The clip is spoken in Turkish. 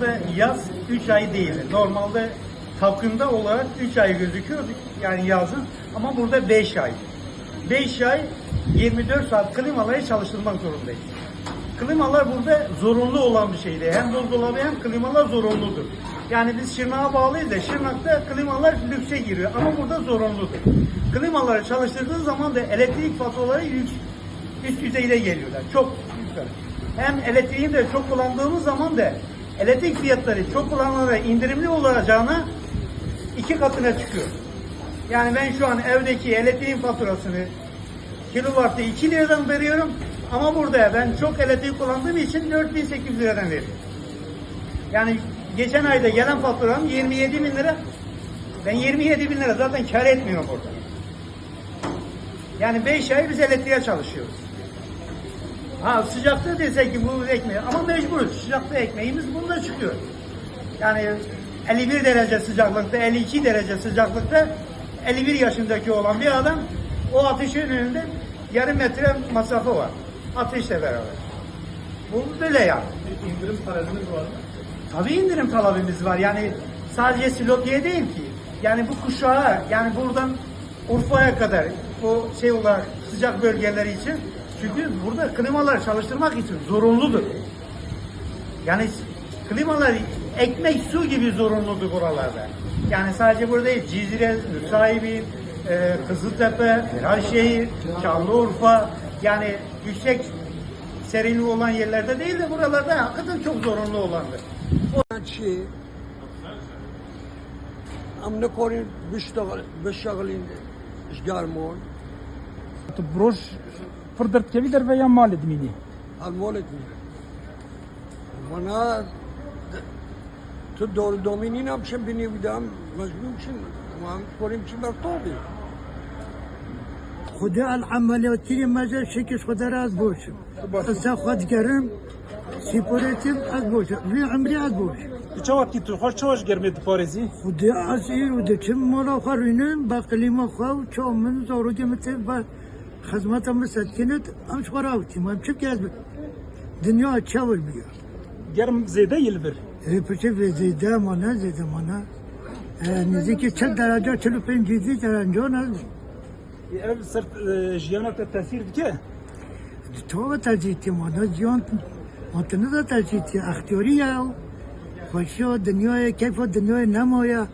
burada yaz 3 ay değil. Normalde takımda olarak 3 ay gözüküyor yani yazın ama burada 5 ay. 5 ay 24 saat klimaları çalıştırmak zorundayız. Klimalar burada zorunlu olan bir şeydi. Hem buzdolabı hem klimalar zorunludur. Yani biz Şırnak'a bağlıyız da Şırnak'ta klimalar lükse giriyor ama burada zorunludur. Klimaları çalıştırdığı zaman da elektrik faturaları yük, üst düzeyde geliyorlar. Çok yukarı. Hem elektriği de çok kullandığımız zaman da elektrik fiyatları çok kullanılarak indirimli olacağına iki katına çıkıyor. Yani ben şu an evdeki elektriğin faturasını kilowattı 2 liradan veriyorum ama burada ben çok elektrik kullandığım için 4800 liradan veriyorum. Yani geçen ayda gelen faturam 27 bin lira. Ben 27 bin lira zaten kar etmiyorum burada. Yani 5 ay biz elektriğe çalışıyoruz. Ha sıcakta desek ki bu ekmeği ama mecburuz. Sıcakta ekmeğimiz bunda çıkıyor. Yani 51 derece sıcaklıkta, 52 derece sıcaklıkta 51 yaşındaki olan bir adam o ateşin önünde yarım metre masrafı var. Ateşle beraber. Bu böyle yani. İndirim talebiniz var mı? Tabii indirim talebimiz var. Yani sadece Silopi'ye değil ki. Yani bu kuşağa yani buradan Urfa'ya kadar o şey olarak sıcak bölgeleri için çünkü burada klimaları çalıştırmak için zorunludur. Yani klimalar ekmek su gibi zorunludur buralarda. Yani sadece burada değil. Cizre, Nusaybin, e, Kızıltepe, Ferahşehir, Şanlıurfa yani yüksek serinliği olan yerlerde değil de buralarda hakikaten çok zorunlu olandır. چی ام نکاریم بشتغل بشتغلین اشگارمون پردرت کوي در ویام مالد مینی آل مالد مینی و تو دور دومینین هم چه بینی بودم؟ مجبور چیم؟ ما هم کنیم چیم بر طابی خدا العملیاتی مزه شکش خدا را از باشم. از خود گرم سیپوریتیم از باشم. وی عمری از باشم. چه وقتی تو خوش چه گرمی تو پارزی؟ خدا از ایرو دکم مالا خورینم با قلیما خواه چه من زارو گمتیم با xizmatimiz etkinet, am şu para avutayım, am çift gezmek. Dünya çevirmiyor. Yarım zede yıl bir. E, peki ve zede mana, zede mana. E, niziki çet derece, çelip en ciddi derece ona. E, ev sırt e, jiyana da tesir dike? Tova tercih ettim ona, jiyan matını da tercih ettim. Ahtiyori ya, Hoşu dünyaya, keyfo dünyaya, namoya.